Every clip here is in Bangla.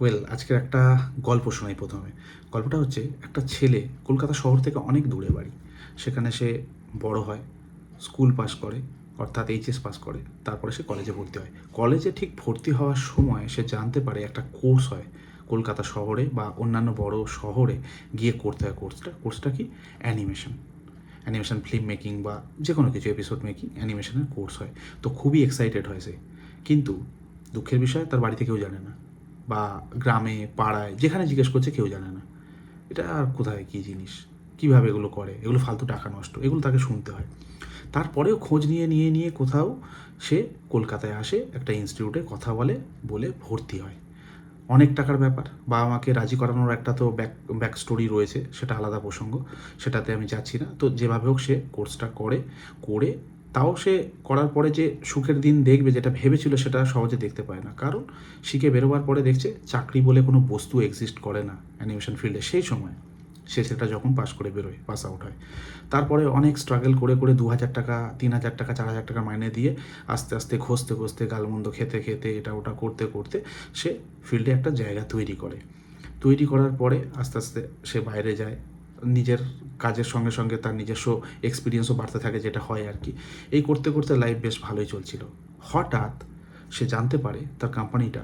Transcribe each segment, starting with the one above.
ওয়েল আজকের একটা গল্প শোনাই প্রথমে। গল্পটা হচ্ছে, একটা ছেলে কলকাতা শহর থেকে অনেক দূরে বাড়ি। সেখানে সে বড় হয়, স্কুল পাস করে, অর্থাৎ এইচএস পাস করে, তারপরে সে কলেজে ভর্তি হয়। কলেজে ঠিক ভর্তি হওয়ার সময় সে জানতে পারে একটা কোর্স হয় কলকাতা শহরে বা অন্যান্য বড় শহরে গিয়ে করতে হয় কোর্সটা কোর্সটা কি? অ্যানিমেশন অ্যানিমেশন ফিল্ম মেকিং বা যে কোনো কিছু এপিসোড মেকিং অ্যানিমেশনের কোর্স হয়। তো খুবই এক্সাইটেড হয় সে। কিন্তু দুঃখের বিষয়, তার বাড়িতে কেউ জানে না। বা গ্রামে, পাড়ায়, যেখানে জিজ্ঞেস করছে কেউ জানে না। এটা আর কোথায়, কী জিনিস? কীভাবে এগুলো করে? এগুলো ফালতু টাকা নষ্ট। এগুলো তাকে শুনতে হয়। তারপরেও খোঁজ নিয়ে নিয়ে নিয়ে কোথাও সে কলকাতায় আসে, একটা ইনস্টিটিউটে কথা বলে বলে ভর্তি হয়। অনেক টাকার ব্যাপার। বাবা মাকে রাজি করানোর একটা তো ব্যাক ব্যাক স্টোরি রয়েছে, সেটা আলাদা প্রসঙ্গ। সেটাতে আমি যাচ্ছি না। তো যেভাবে হোক সে কোর্সটা করে করে তাও সে করার পরে যে সুখের দিন দেখবে, যেটা ভেবেছিল সেটা সহজে দেখতে পায় না। কারণ শিখে বেরোবার পরে দেখছে, চাকরি বলে কোনো বস্তু এক্সিস্ট করে না অ্যানিমেশন ফিল্ডে সেই সময় সে সেটা যখন পাস করে বেরোয় পাস আউট হয়। তারপরে অনেক স্ট্রাগল করে করে দু হাজার টাকা তিন হাজার টাকা চার হাজার টাকা মাইনে দিয়ে আস্তে আস্তে ঘষতে ঘষতে, গালমন্দ খেতে খেতে এটা ওটা করতে করতে সে ফিল্ডে একটা জায়গা তৈরি করে। তৈরি করার পরে আস্তে আস্তে সে বাইরে যায় নিজের কাজের সঙ্গে সঙ্গে তার নিজস্ব এক্সপিরিয়েন্সও বাড়তে থাকে যেটা হয় আর কি। এই করতে করতে লাইফ বেশ ভালোই চলছিল। হঠাৎ সে জানতে পারে তার কোম্পানিটা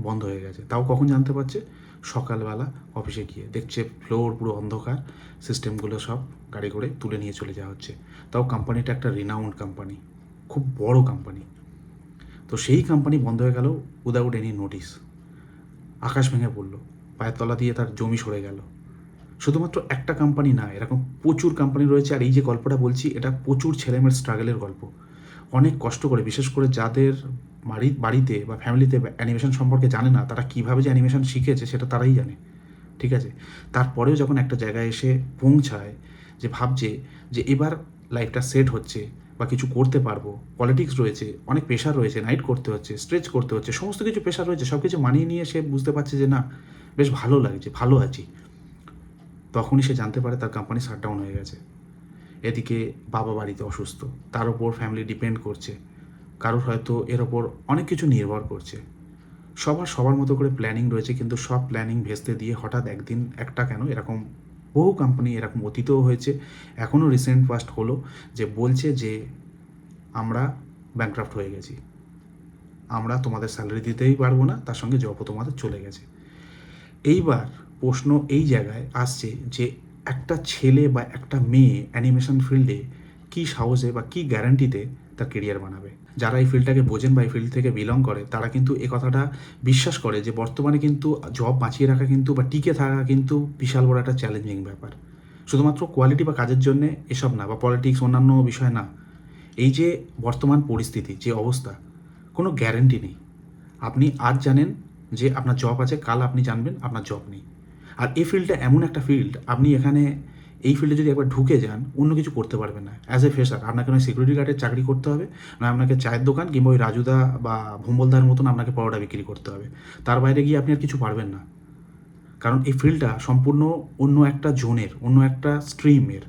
বন্ধ হয়ে গেছে। তাও কখন জানতে পারছে? সকালবেলা অফিসে গিয়ে। দেখছে ফ্লোর পুরো অন্ধকার সিস্টেমগুলো সব গাড়ি করে তুলে নিয়ে চলে যাওয়া হচ্ছে। তাও কোম্পানিটা একটা রিনাউন্ড কোম্পানি খুব বড় কোম্পানি তো সেই কোম্পানি বন্ধ হয়ে গেল উইদাউট এনি নোটিস আকাশ ভেঙে পড়ল। পায়ের তলা দিয়ে তার জমি সরে গেল। শুধুমাত্র একটা কোম্পানি না, এরকম প্রচুর কোম্পানি রয়েছে। আর এই যে গল্পটা বলছি, এটা প্রচুর ছেলেমেয়ের স্ট্রাগলের গল্প। অনেক কষ্ট করে, বিশেষ করে যাদের বাড়ি, বাড়িতে বা ফ্যামিলিতে অ্যানিমেশন সম্পর্কে জানে না, তারা কীভাবে যে অ্যানিমেশন শিখেছে সেটা তারাই জানে। ঠিক আছে? তারপরেও যখন একটা জায়গায় এসে পৌঁছায় যে ভাবছে যে এবার লাইফটা সেট হচ্ছে বা কিছু করতে পারব পলিটিক্স রয়েছে, অনেক প্রেশার রয়েছে নাইট করতে হচ্ছে স্ট্রেচ করতে হচ্ছে, সমস্ত কিছু প্রেশার রয়েছে সব কিছু মানিয়ে নিয়ে সে বুঝতে পারছে যে না, বেশ ভালো লাগছে, ভালো আছি। তখনই সে জানতে পারে তার কোম্পানি শাটডাউন হয়ে গেছে। এদিকে বাবা বাড়িতে অসুস্থ, তার ওপর ফ্যামিলি ডিপেন্ড করছে, কারোর হয়তো এর ওপর অনেক কিছু নির্ভর করছে। সবার সবার মতো করে প্ল্যানিং রয়েছে, কিন্তু সব প্ল্যানিং ভেস্তে দিয়ে হঠাৎ একদিন একটা কেন এরকম বহু কোম্পানি এরকম অতীতও হয়েছে এখনও রিসেন্ট ফাস্ট হলো যে বলছে যে আমরা ব্যাংক্রাফ্ট হয়ে গেছি। আমরা তোমাদের স্যালারি দিতেই পারব না, তার সঙ্গে জবও তোমাদের চলে গেছে। এইবার প্রশ্ন এই জায়গায় আসছে যে একটা ছেলে বা একটা মেয়ে অ্যানিমেশন ফিল্ডে কী সাহসে বা কী গ্যারান্টিতে তার কেরিয়ার বানাবে? যারা এই ফিল্ডটাকে বোঝেন বা এই ফিল্ড থেকে বিলং করে, তারা কিন্তু এ কথাটা বিশ্বাস করে যে বর্তমানে কিন্তু জব বাঁচিয়ে রাখা কিন্তু বা টিকে থাকা কিন্তু বিশাল বড় একটা চ্যালেঞ্জিং ব্যাপার। শুধুমাত্র কোয়ালিটি বা কাজের জন্যে এসব না বা পলিটিক্স অন্যান্য বিষয় না, এই যে বর্তমান পরিস্থিতি, যে অবস্থা, কোনো গ্যারেন্টি নেই। আপনি আজ জানেন যে আপনার জব আছে, কাল আপনি জানবেন আপনার জব নেই। আর এই ফিল্ডটা এমন একটা ফিল্ড, আপনি এখানে এই ফিল্ডে যদি একবার ঢুকে যান, অন্য কিছু করতে পারবেন না। অ্যাজ এ ফ্রেশার আপনাকে নয় সিকিউরিটি গার্ডের চাকরি করতে হবে, নয় আপনাকে চায়ের দোকান কিংবা ওই রাজুদা বা ভুম্বলদার মতন আপনাকে পরোটা বিক্রি করতে হবে। তার বাইরে গিয়ে আপনি আর কিছু পারবেন না। কারণ এই ফিল্ডটা সম্পূর্ণ অন্য একটা জোনের, অন্য একটা স্ট্রিমের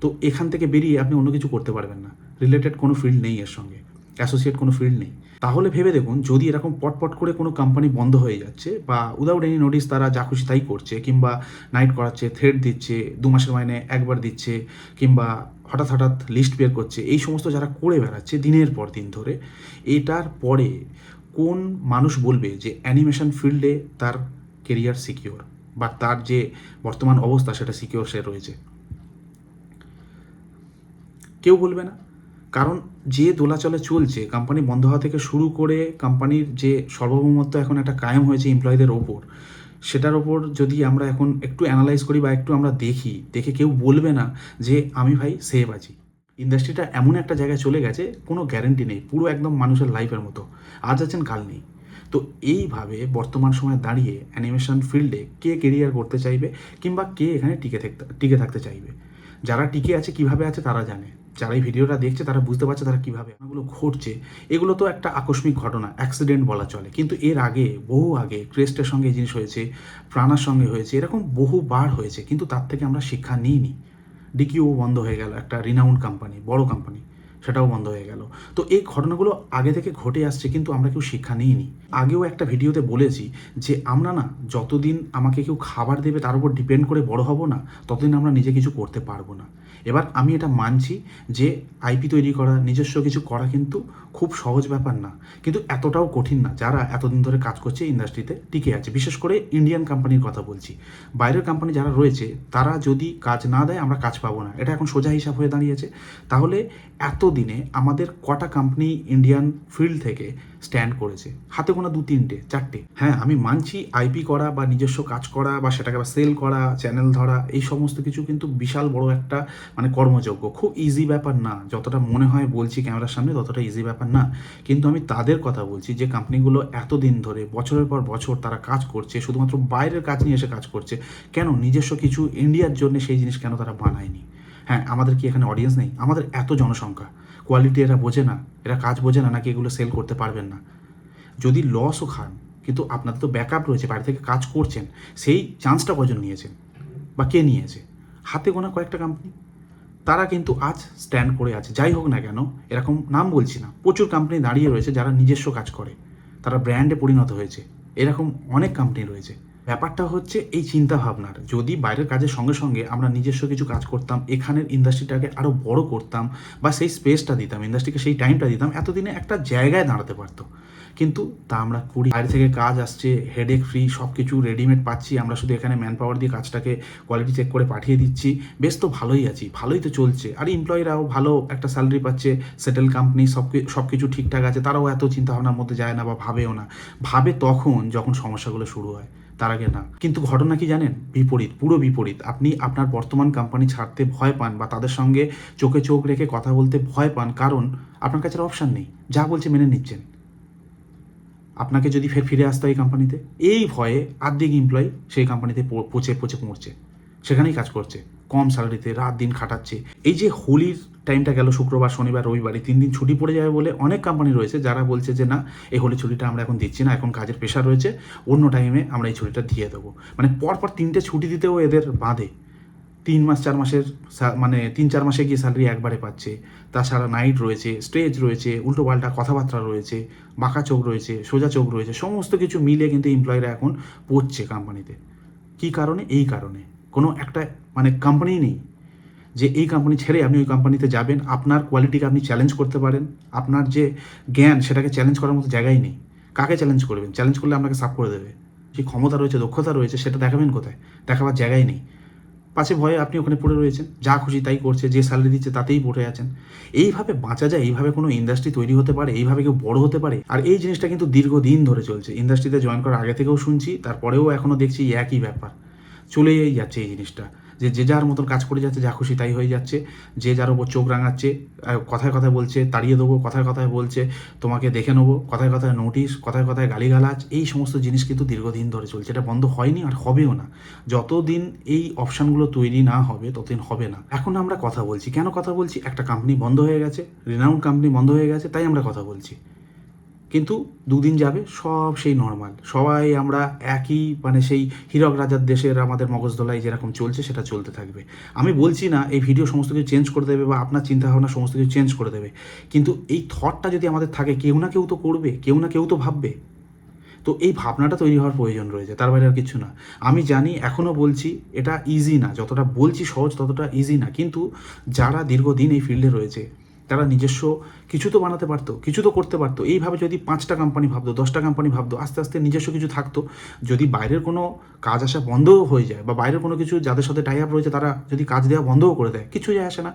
তো এখান থেকে বেরিয়ে আপনি অন্য কিছু করতে পারবেন না। রিলেটেড কোনো ফিল্ড নেই এর সঙ্গে। অ্যাসোসিয়েট কোনো ফিল্ড নেই। তাহলে ভেবে দেখুন, যদি এরকম পটপট করে কোনো কোম্পানি বন্ধ হয়ে যাচ্ছে বা উইদাউট এনি নোটিস তারা যা খুশি তাই করছে, কিংবা নাইট করাচ্ছে থ্রেড দিচ্ছে, দু মাসের মাইনে একবার দিচ্ছে, কিংবা হঠাৎ হঠাৎ লিস্ট বের করছে, এই সমস্ত যারা করে বেড়াচ্ছে দিনের পর দিন ধরে, এটার পরে কোন মানুষ বলবে যে অ্যানিমেশন ফিল্ডে তার কেরিয়ার সিকিওর বা তার যে বর্তমান অবস্থা সেটা সিকিওর সে রয়েছে? কেউ বলবে না। কারণ যে দোলাচলে চলছে কোম্পানি বন্ধ হওয়া থেকে শুরু করে কোম্পানির যে সর্বভৌমত্ব এখন একটা কায়েম হয়েছে এমপ্লয়ীদের ওপর, সেটার ওপর যদি আমরা এখন একটু অ্যানালাইজ করি বা একটু আমরা দেখি, দেখে কেউ বলবে না যে আমি ভাই সেভ আছি। ইন্ডাস্ট্রিটা এমন একটা জায়গায় চলে গেছে, কোনো গ্যারেন্টি নেই, পুরো একদম মানুষের লাইফের মতো। আজ আছেন, কাল নেই। তো এইভাবে বর্তমান সময়ে দাঁড়িয়ে অ্যানিমেশন ফিল্ডে কে কেরিয়ার করতে চাইবে কিংবা কে এখানে টিকে থাকতে টিকে থাকতে চাইবে? যারা টিকে আছে, কীভাবে আছে তারা জানে। যারা এই ভিডিওটা দেখছে, তারা বুঝতে পারছে তারা কীভাবে এগুলো ঘটছে। এগুলো তো একটা আকস্মিক ঘটনা অ্যাক্সিডেন্ট বলা চলে। কিন্তু এর আগে, বহু আগে, ক্রেস্টের সঙ্গে এই জিনিস হয়েছে, প্রাণার সঙ্গে হয়েছে, এরকম বহুবার হয়েছে, কিন্তু তার থেকে আমরা শিক্ষা নিইনি। ডিকিও বন্ধ হয়ে গেল, একটা রিনাউন্ড কোম্পানি বড় কোম্পানি সেটাও বন্ধ হয়ে গেল। তো এই ঘটনাগুলো আগে থেকে ঘটে আসছে, কিন্তু আমরা কেউ শিক্ষা নিইনি। আগেও একটা ভিডিওতে বলেছি যে, আমরা না যতদিন আমাকে কেউ খাবার দেবে, তার উপর ডিপেন্ড করে বড় হব না, ততদিন আমরা নিজে কিছু করতে পারব না। এবার আমি এটা মানছি যে আইপি তৈরি করা, নিজস্ব কিছু করা কিন্তু খুব সহজ ব্যাপার না। কিন্তু এতটাও কঠিন না, যারা এতদিন ধরে কাজ করছে ইন্ডাস্ট্রিতে টিকে আছে। বিশেষ করে ইন্ডিয়ান কোম্পানির কথা বলছি। বাইরের কোম্পানি যারা রয়েছে, তারা যদি কাজ না দেয়, আমরা কাজ পাবো না। এটা এখন সোজা হিসাব হয়ে দাঁড়িয়েছে। তাহলে এতদিনে আমাদের কটা কোম্পানি ইন্ডিয়ান ফিল্ড থেকে স্ট্যান্ড করেছে। হাতে গোনা দু তিনটে, চারটে। হ্যাঁ আমি মানছি আইপি করা বা নিজস্ব কাজ করা বা সেটাকে সেল করা চ্যানেল ধরা, এই সমস্ত কিছু কিন্তু বিশাল বড় একটা মানে কর্মযোগ্য। খুব ইজি ব্যাপার না। যতটা মনে হয় বলছি ক্যামেরার সামনে, ততটা ইজি ব্যাপার না। কিন্তু আমি তাদের কথা বলছি যে কোম্পানিগুলো এতদিন ধরে, বছরের পর বছর তারা কাজ করছে, শুধুমাত্র বাইরের কাজ নিয়ে এসে কাজ করছে। কেন? নিজস্ব কিছু ইন্ডিয়ার জন্য সেই জিনিস কেন তারা বানায়নি? হ্যাঁ আমাদের কি এখানে অডিয়েন্স নেই? আমাদের এত জনসংখ্যা। কোয়ালিটি এরা বোঝে না, এরা কাজ বোঝে না, নাকি এগুলো সেল করতে পারবেন না। যদি লসও খান, কিন্তু আপনাদের তো ব্যাকআপ রয়েছে, বাড়ি থেকে কাজ করছেন, সেই চান্সটা কজন নিয়েছেন? বা কে নিয়েছে? হাতে গোনা কয়েকটা কোম্পানি তারা কিন্তু আজ স্ট্যান্ড করে আছে। যাই হোক না কেন, এরকম নাম বলছি না, প্রচুর কোম্পানি দাঁড়িয়ে রয়েছে যারা নিজস্ব কাজ করে। তারা ব্র্যান্ডে পরিণত হয়েছে। এরকম অনেক কোম্পানি রয়েছে। ব্যাপারটা হচ্ছে এই চিন্তা ভাবনার যদি বাইরের কাজের সঙ্গে সঙ্গে আমরা নিজস্ব কিছু কাজ করতাম, এখানের ইন্ডাস্ট্রিটাকে আরও বড় করতাম বা সেই স্পেসটা দিতাম ইন্ডাস্ট্রিকে সেই টাইমটা দিতাম, এতদিনে একটা জায়গায় দাঁড়াতে পারতো। কিন্তু তা আমরা করি। বাইরে থেকে কাজ আসছে হেডেক ফ্রি সব কিছু রেডিমেড পাচ্ছি, আমরা শুধু এখানে ম্যান পাওয়ার দিয়ে কাজটাকে কোয়ালিটি চেক করে পাঠিয়ে দিচ্ছি। বেশ তো ভালোই আছি, ভালোই তো চলছে। আর এমপ্লয়িরাও ভালো একটা স্যালারি পাচ্ছে সেটেল কোম্পানি সব সব কিছু ঠিকঠাক আছে, তারাও এত চিন্তাভাবনার মধ্যে যায় না বা ভাবেও না। ভাবে তখন যখন সমস্যাগুলো শুরু হয়। তার আগে না। কিন্তু ঘটনা কি জানেন? বিপরীত, পুরো বিপরীত। আপনি আপনার বর্তমান কোম্পানি ছাড়তে ভয় পান বা তাদের সঙ্গে চোখে চোখ রেখে কথা বলতে ভয় পান, কারণ আপনার কাছে অপশান নেই। যা বলছে মেনে নিচ্ছেন। আপনাকে যদি ফের ফিরে আসতে হয় এই কোম্পানিতে এই ভয়ে আর্ধেক এমপ্লয়ি সেই কোম্পানিতে পচে পচে মরছে সেখানেই কাজ করছে। কম স্যালারিতে রাত দিন খাটাচ্ছে। এই যে হোলির টাইমটা গেল শুক্রবার, শনিবার, রবিবার তিন দিন ছুটি পড়ে যাবে বলে অনেক কোম্পানি রয়েছে যারা বলছে যে, না, এই হোলি ছুটিটা আমরা এখন দিচ্ছি না, এখন কাজের প্রেশার রয়েছে, অন্য টাইমে আমরা এই ছুটিটা দিয়ে দেবো। মানে পরপর তিনটে ছুটি দিতেও এদের বাঁধে। তিন মাস, চার মাসের মানে তিন, চার মাসে গিয়ে স্যালারি একবারে পাচ্ছে। তাছাড়া নাইট রয়েছে স্টেজ রয়েছে উল্টো পাল্টা কথাবার্তা রয়েছে, বাঁকা চোখ রয়েছে, সোজা চোখ রয়েছে, সমস্ত কিছু মিলে কিন্তু এমপ্লয়িরা এখন পড়ছে কোম্পানিতে কী কারণে? এই কারণে। কোনো একটা মানে কোম্পানি নেই যে এই কোম্পানি ছেড়ে আপনি ওই কোম্পানিতে যাবেন। আপনার কোয়ালিটিকে আপনি চ্যালেঞ্জ করতে পারেন। আপনার যে জ্ঞান, সেটাকে চ্যালেঞ্জ করার মতো জায়গাই নেই। কাকে চ্যালেঞ্জ করবেন? চ্যালেঞ্জ করলে আপনাকে সাফ করে দেবে। যে ক্ষমতা রয়েছে, দক্ষতা রয়েছে, সেটা দেখাবেন কোথায়? দেখাবার জায়গাই নেই। পাশে ভয়ে আপনি ওখানে পড়ে রয়েছেন। যা খুশি তাই করছে, যে স্যালারি দিচ্ছে তাতেই পড়ে আছেন। এইভাবে বাঁচা যায়, এইভাবে কোনো ইন্ডাস্ট্রি তৈরি হতে পারে, এইভাবে কেউ বড় হতে পারে। আর এই জিনিসটা কিন্তু দীর্ঘদিন ধরে চলছে। ইন্ডাস্ট্রিতে জয়েন করার আগে থেকেও শুনছি, তারপরেও এখনও দেখছি একই ব্যাপার। চলেই যাচ্ছে এই জিনিসটা। যে যে যার মতন কাজ করে যাচ্ছে, যা খুশি তাই হয়ে যাচ্ছে। যে যার ওপর চোখ রাঙাচ্ছে কথায় কথায় বলছে, তাড়িয়ে দেবো, কথায় কথায় বলছে, তোমাকে দেখে নেব, কথায় কথায় নোটিশ, কথায় কথায় গালিগালাজ, এই সমস্ত জিনিস কিন্তু দীর্ঘদিন ধরে চলছে। এটা বন্ধ হয়নি আর হবেও না। যতদিন এই অপশানগুলো তৈরি না হবে, ততদিন হবে না। এখন আমরা কথা বলছি। কেন কথা বলছি? একটা কোম্পানি বন্ধ হয়ে গেছে রিনাউন্ড কোম্পানি বন্ধ হয়ে গেছে, তাই আমরা কথা বলছি। কিন্তু দুদিন যাবে, সব সেই নর্মাল সবাই আমরা একই মানে সেই হীরক রাজার দেশের আমাদের মগজদোলায় যেরকম চলছে, সেটা চলতে থাকবে। আমি বলছি না, এই ভিডিও সমস্ত কিছু চেঞ্জ করে দেবে বা আপনার চিন্তাভাবনা সমস্ত কিছু চেঞ্জ করে দেবে। কিন্তু এই থটটা যদি আমাদের থাকে, কেউ না কেউ তো করবে, কেউ না কেউ তো ভাববে। তো এই ভাবনাটা তৈরি হওয়ার প্রয়োজন রয়েছে, তার বাইরে আর কিছু না। আমি জানি এখনও বলছি, এটা ইজি না। যতটা বলছি সহজ, ততটা ইজি না। কিন্তু যারা দীর্ঘদিন এই ফিল্ডে রয়েছে তারা নিজস্ব কিছু তো বানাতে পারতো, কিছু তো করতে পারতো। এইভাবে যদি পাঁচটা কোম্পানি ভাবতো, দশটা কোম্পানি ভাবতো, আস্তে আস্তে নিজস্ব কিছু থাকতো, যদি বাইরের কোনো কাজ আসা বন্ধও হয়ে যায় বা বাইরের কোনো কিছু যাদের সাথে টাই আপ রয়েছে তারা যদি কাজ দেওয়া বন্ধও করে দেয় কিছু যায় আসে না।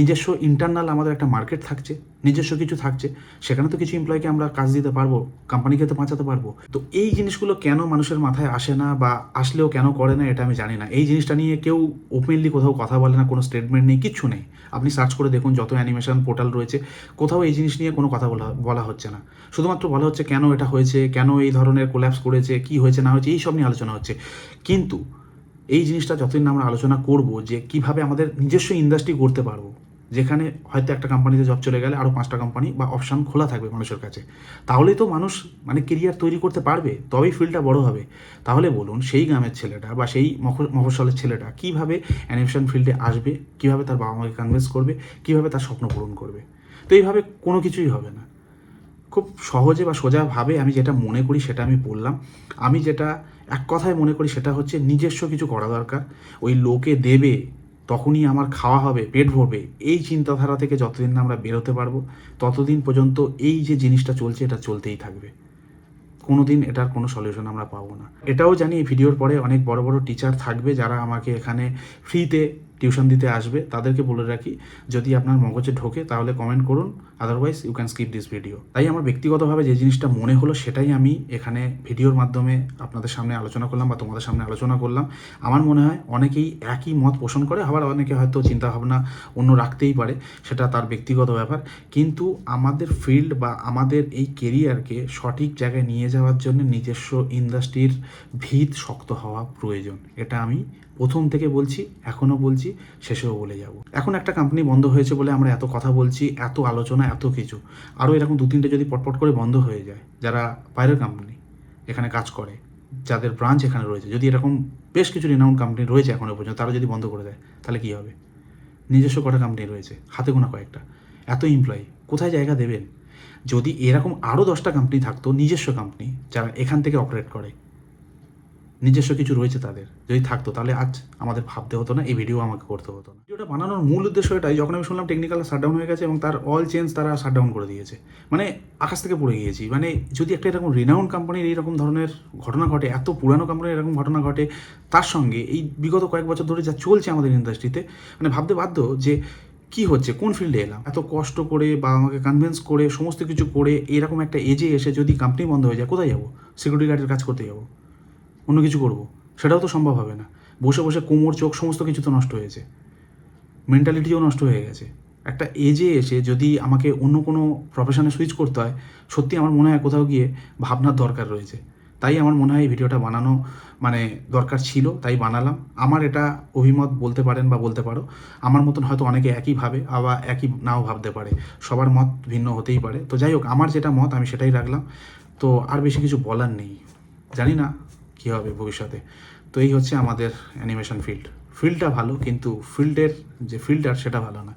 নিজস্ব ইন্টারনাল আমাদের একটা মার্কেট থাকছে, নিজস্ব কিছু থাকছে, সেখানে তো কিছু এমপ্লয়কে আমরা কাজ দিতে পারব কোম্পানিকে তো বাঁচাতে পারব। তো এই জিনিসগুলো কেন মানুষের মাথায় আসে না বা আসলেও কেন করে না এটা আমি জানি না। এই জিনিসটা নিয়ে কেউ ওপেনলি কোথাও কথা বলে না, কোনো স্টেটমেন্ট নেই, কিচ্ছু নেই। আপনি সার্চ করে দেখুন যত অ্যানিমেশন পোর্টাল রয়েছে, কোথাও এই জিনিস নিয়ে কোনো কথা বলা বলা হচ্ছে না। শুধুমাত্র বলা হচ্ছে কেন এটা হয়েছে, কেন এই ধরনের কোল্যাপস করেছে, কি হয়েছে, না হয়েছে, এই সব নিয়ে আলোচনা হচ্ছে। কিন্তু এই জিনিসটা যতদিন আমরা আলোচনা করব যে কীভাবে আমাদের নিজস্ব ইন্ডাস্ট্রি করতে পারব, যেখানে হয়তো একটা কোম্পানিতে জব চলে গেলে আরও পাঁচটা কোম্পানি বা অপশান খোলা থাকবে মানুষের কাছে, তাহলেই তো মানুষ মানে কেরিয়ার তৈরি করতে পারবে, তবেই ফিল্ডটা বড় হবে। তাহলে বলুন, সেই গ্রামের ছেলেটা বা সেই মফ- মফস্বলের ছেলেটা কীভাবে অ্যানিমেশন ফিল্ডে আসবে, কীভাবে তার বাবা মাকে কনভিন্স করবে, কীভাবে তার স্বপ্ন পূরণ করবে? তো এইভাবে কোনো কিছুই হবে না। খুব সহজে বা সোজাভাবে আমি যেটা মনে করি সেটা আমি বললাম। আমি যেটা এক কথায় মনে করি সেটা হচ্ছে নিজস্ব কিছু করা দরকার। ওই লোকে দেবে, তখনই আমার খাওয়া হবে, পেট ভরবে। এই চিন্তাধারা থেকে যতদিন না আমরা বেরোতে পারব, ততদিন পর্যন্ত এই যে জিনিসটা চলছে, এটা চলতেই থাকবে। কোনো দিন এটার কোনো সলিউশন আমরা পাবো না। এটাও জানি ভিডিওর পরে অনেক বড় বড় টিচার থাকবে যারা আমাকে এখানে ফ্রিতে টিউশন দিতে আসবে, তাদেরকে বলে রাখি, যদি আপনার মগজে ঢোকে তাহলে কমেন্ট করুন otherwise you can skip this video তাই আমার ব্যক্তিগতভাবে যে জিনিসটা মনে হলো সেটাই আমি এখানে ভিডিওর মাধ্যমে আপনাদের সামনে আলোচনা করলাম বা তোমাদের সামনে আলোচনা করলাম। আমার মনে হয় অনেকেই একই মত পোষণ করে, আবার অনেকে হয়তো চিন্তাভাবনা অন্য রাখতেই পারে, সেটা তার ব্যক্তিগত ব্যাপার। কিন্তু আমাদের ফিল্ড বা আমাদের এই কেরিয়ারকে সঠিক জায়গায় নিয়ে যাওয়ার জন্য নিজস্ব ইন্ডাস্ট্রির ভিত শক্ত হওয়া প্রয়োজন, এটা আমি প্রথম থেকে বলছি, এখনও বলছি, শেষেও বলে যাব। এখন একটা কোম্পানি বন্ধ হয়েছে বলে আমরা এত কথা বলছি, এত আলোচনা, এত কিছু। আরও এরকম দু তিনটে যদি পটপট করে বন্ধ হয়ে যায়, যারা বাইরের কোম্পানি এখানে কাজ করে, যাদের ব্রাঞ্চ এখানে রয়েছে, যদি এরকম বেশ কিছু রিনাউন্ড কোম্পানি রয়েছে এখনও পর্যন্ত, তারা যদি বন্ধ করে দেয়, তাহলে কী হবে? নিজস্ব কটা কোম্পানি রয়েছে, হাতে গোনা কয়েকটা। এত এমপ্লয়ি কোথায় জায়গা দেবেন? যদি এরকম আরও দশটা কোম্পানি থাকতো, নিজস্ব কোম্পানি যারা এখান থেকে অপারেট করে নিজস্ব কিছু রয়েছে তাদের। যদি থাকতো, তাহলে আজ আমাদের ভাবতে হতো না, এই ভিডিও আমাকে করতে হতো না। ভিডিওটা বানানোর মূল উদ্দেশ্য এটাই, যখন আমি শুনলাম টেকনিক্যাল শাটডাউন হয়ে গেছে এবং তার অল চেঞ্জ তারা শাটডাউন করে দিয়েছে। মানে আকাশ থেকে পড়ে গিয়েছি। মানে যদি একটা এরকম রিনাউন্ড কোম্পানির এইরকম ধরনের ঘটনা ঘটে, এত পুরানো কোম্পানির এরকম ঘটনা ঘটে, তার সঙ্গে এই বিগত কয়েক বছর ধরে যা চলছে আমাদের ইন্ডাস্ট্রিতে মানে ভাবতে বাধ্য যে কি হচ্ছে, কোন ফিল্ডে এলাম? এত কষ্ট করে বা আমাকে কনভিন্স করে, সমস্ত কিছু করে, এরকম একটা এজে এসে যদি কোম্পানি বন্ধ হয়ে যায়, কোথায় যাব? সিকিউরিটি গার্ডের কাজ করতে যাব। অন্য কিছু করব। সেটাও তো সম্ভব হবে না। বসে বসে কোমর, চোখ সমস্ত কিছু তো নষ্ট হয়েছে। মেন্টালিটিও নষ্ট হয়ে গেছে। একটা এজে এসে যদি আমাকে অন্য কোনো প্রফেশনে সুইচ করতে হয়, সত্যি আমার মনে হয় কোথাও গিয়ে ভাবনার দরকার রয়েছে। তাই আমার মনে হয় এই ভিডিওটা বানানো মানে দরকার ছিল, তাই বানালাম। আমার এটা অভিমত বলতে পারেন বা বলতে পারো। আমার মতন হয়তো অনেকে একই ভাবে, আবার একই নাও ভাবতে পারে। সবার মত ভিন্ন হতেই পারে। তো যাই হোক, আমার যেটা মত আমি সেটাই রাখলাম। তো আর বেশি কিছু বলার নেই। জানি না কী হবে ভবিষ্যতে? তো এই হচ্ছে আমাদের অ্যানিমেশন ফিল্ড ফিল্ডটা ভালো, কিন্তু ফিল্ডের যে ফিল্ডার সেটা ভালো না।